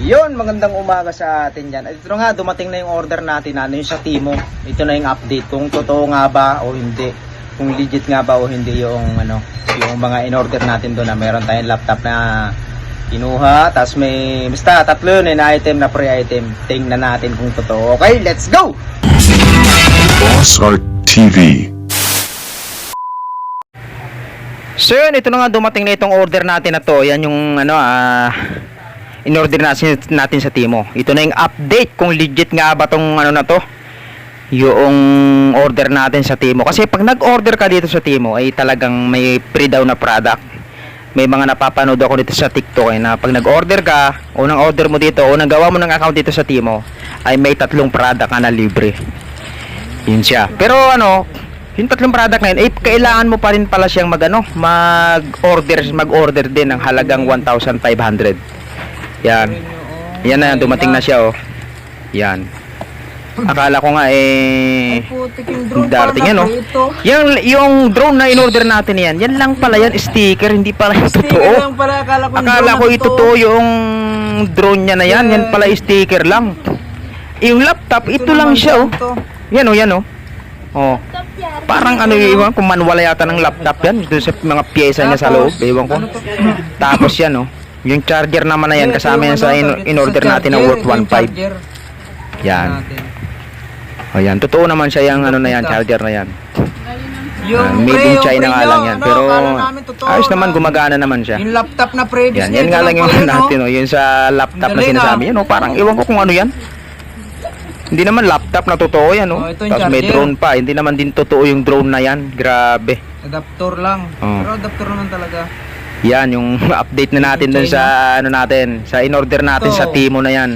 Yun, magandang umaga sa atin dyan. At ito na nga, dumating na yung order natin, ano yung sa Timo. Ito na yung update, kung totoo nga ba o hindi. Kung legit nga ba o hindi yung, ano, yung mga in-order natin doon na meron tayong laptop na kinuha. Tapos may, basta tatlo yun, na item na pre-item. Tingnan natin kung totoo. Okay, let's go! Boss Art TV. So yun, ito na nga dumating na itong order natin na to. Yan yung ano ah in-order natin, natin sa Timo. Ito na yung update kung legit nga ba tong ano na to. Yung order natin sa Timo. Kasi pag nag-order ka dito sa Timo ay talagang may pre daw na product. May mga napapanood ako dito sa TikTok eh, na pag nag-order ka, unang order mo dito, unang gawa mo ng account dito sa Timo, ay may tatlong product ka na libre. Yun siya. Pero ano, yung tatlong product na yun, eh, kailangan mo pa rin pala siyang mag, ano, mag-order, mag-order din ng halagang 1,500. Yan. Yan na, dumating na siya, oh. Yan. Akala ko nga, eh, darating yan, oh. Yung, yung drone na in-order natin yan, yan lang pala yan, sticker, hindi pala yung totoo. akala ko ito to yung drone niya na yan, yan pala sticker lang. Yung laptop, ito, lang siya, oh. Yan oh, yan oh. Oh. Parang ano yung iwan, kung manual yata ng laptop yan, doon sa mga pyesa niya sa loob, ewan ko. Ano? Tapos yan oh, yung charger naman na yan, kasama yan sa in- in-order natin na worth 1.5. Yan. Oh yan, totoo naman siya yung ano na yan, charger na yan. Yung Ah, made in China nga lang yan, ano, pero ayos naman, no? gumagana naman siya. Yung laptop na pre, Yan, yan nga lang yung ano natin, oh, yun sa laptop na sinasabi ah. yan, oh, parang iwan ko kung ano yan. Hindi naman laptop na totoo yan, oh. Oh, Tapos may drone pa, hindi naman din totoo yung drone na yan. Grabe. Adapter lang. Oh. Pero adapter naman talaga. Yan, yung update na natin dun sa, ano natin, sa in-order natin Ito. sa Timo na yan.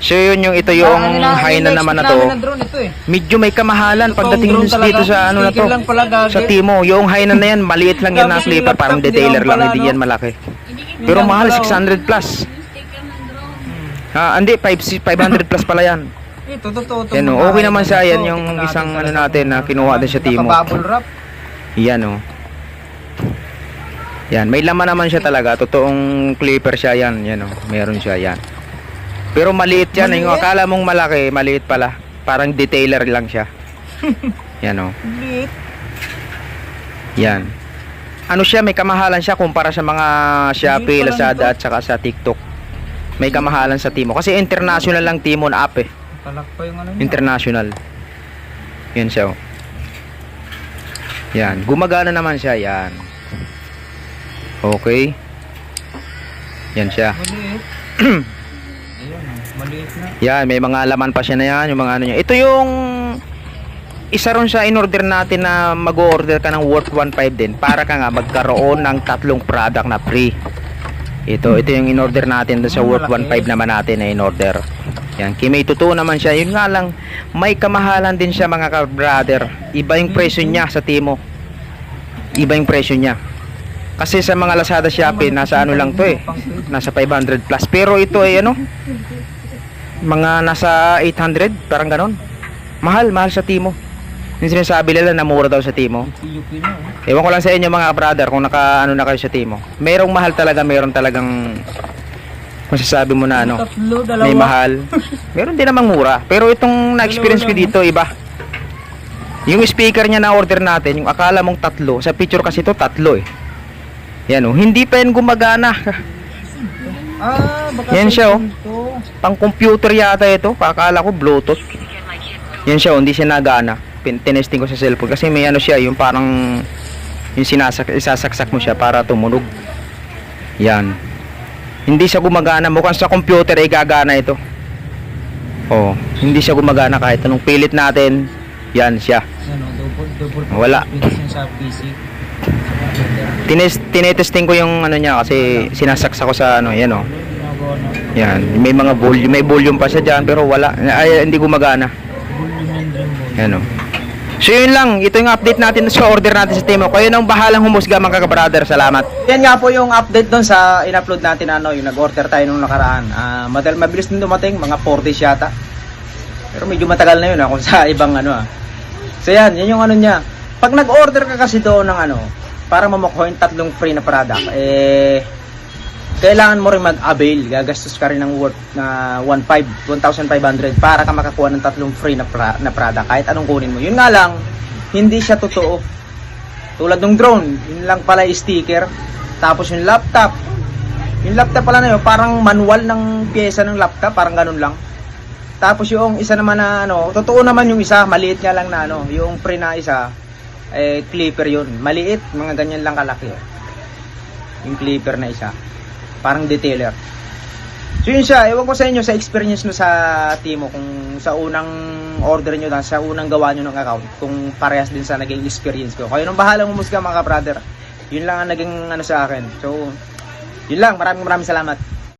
So yun yung ito yung Parang ina- high na ina- naman na namin to. na drone ito eh. Medyo may kamahalan Totoong pagdating drone dun dito talaga. sa ano na to. Sticker lang pala, gagi. Sa Timo, yung high na na yan, maliit lang yan na Tapos yung clipper, parang laptop, detailer lang, hindi yan malaki. Pero mahal, pala, oh. 600 plus. Ah, hindi, 5, 500 plus pala yan. Ito, totoo. to, Yan mga oh, okay naman na siya, yan yung isang natin ano natin na kinuha din sa Timo. Naka-bubble wrap. Yan oh. Yan, may laman naman siya talaga. Totoong clipper siya yan. Yan oh, meron siya yan. Pero maliit yan. Yung Maliit? akala mong malaki, maliit pala. Parang detailer lang siya. yan oh. Yan. Ano siya, may kamahalan siya kumpara sa mga Shopee, Lazada at saka sa TikTok. May kamahalan sa Timo. Kasi international lang Timo na app eh. Talak pa yung ano niya. International. Yan siya. oh. Yan. Gumagana naman siya. Yan. Okay. Yan siya. Maliit. Na. Yan. May mga laman pa siya na yan. Yung mga ano niya. Ito yung isa ron sa in-order natin na mag-order ka ng worth 1.5 din para ka nga magkaroon ng tatlong product na free. Ito, ito yung in-order natin doon sa worth malaki. 1.5 naman natin na in-order. Yan, kimay totoo naman siya. Yun nga lang, may kamahalan din siya mga ka-brother. Iba yung presyo niya sa Timo. Iba yung presyo niya. Kasi sa mga Lazada Shopee, nasa ano lang to eh. Nasa 500 plus. Pero ito ay ano? Mga nasa 800, parang ganon. Mahal, mahal sa Timo. Yung sinasabi nila na mura daw sa Timo. Ewan ko lang sa inyo mga brother kung naka ano na kayo sa Timo. Merong mahal talaga, meron talagang masasabi mo na ano, may mahal. Meron din namang mura. Pero itong na-experience ko dito, iba. Yung speaker niya na order natin, yung akala mong tatlo, sa picture kasi to tatlo eh. Yan oh, hindi pa yan gumagana. Ah, baka Yan siya, oh. Pang computer yata ito, akala ko Bluetooth. Yan siya, oh, hindi siya nagana. Tinesting ko sa cellphone kasi may ano siya, yung parang yung sinasak isasaksak mo siya para tumunog. Yan. Hindi siya gumagana, mukhang sa computer ay gagana ito. Oh, hindi siya gumagana kahit anong pilit natin. Yan siya. Ano, double, double. Wala. Sa PC. Tines tinetesting ko yung ano niya kasi sinasaksak ko sa ano, yan oh. Yan, may mga volume, may volume pa siya diyan pero wala ay hindi gumagana. Yan din, boy. Yan o. So yun lang, ito yung update natin sa order natin sa Timo. Kayo nang bahalang humusga mga ka-brother. Salamat. Yan nga po yung update doon sa in-upload natin ano, yung nag-order tayo nung nakaraan. Ah, madal mabilis din dumating, mga 4 days yata. Pero medyo matagal na yun ah, kung sa ibang ano ah. So yan, yan yung ano niya. Pag nag-order ka kasi doon ng ano, para mamukuha yung tatlong free na product, eh, kailangan mo rin mag-avail. Gagastos ka rin ng worth na 1,500, 1,500 para ka makakuha ng tatlong free na, pra- na product kahit anong kunin mo. Yun nga lang, hindi siya totoo. Tulad ng drone, yun lang pala yung sticker. Tapos yung laptop, yung laptop pala na yun, parang manual ng pyesa ng laptop, parang ganun lang. Tapos yung isa naman na ano, totoo naman yung isa, maliit nga lang na ano, yung pre na isa, eh, clipper yun. Maliit, mga ganyan lang kalaki. Yung clipper na isa. Parang detailer. So yun siya, ewan ko sa inyo sa experience nyo sa Timo kung sa unang order nyo na, sa unang gawa nyo ng account, kung parehas din sa naging experience ko. Kayo nung bahala umusga mga brother. Yun lang ang naging ano sa akin. So, yun lang. Maraming maraming salamat.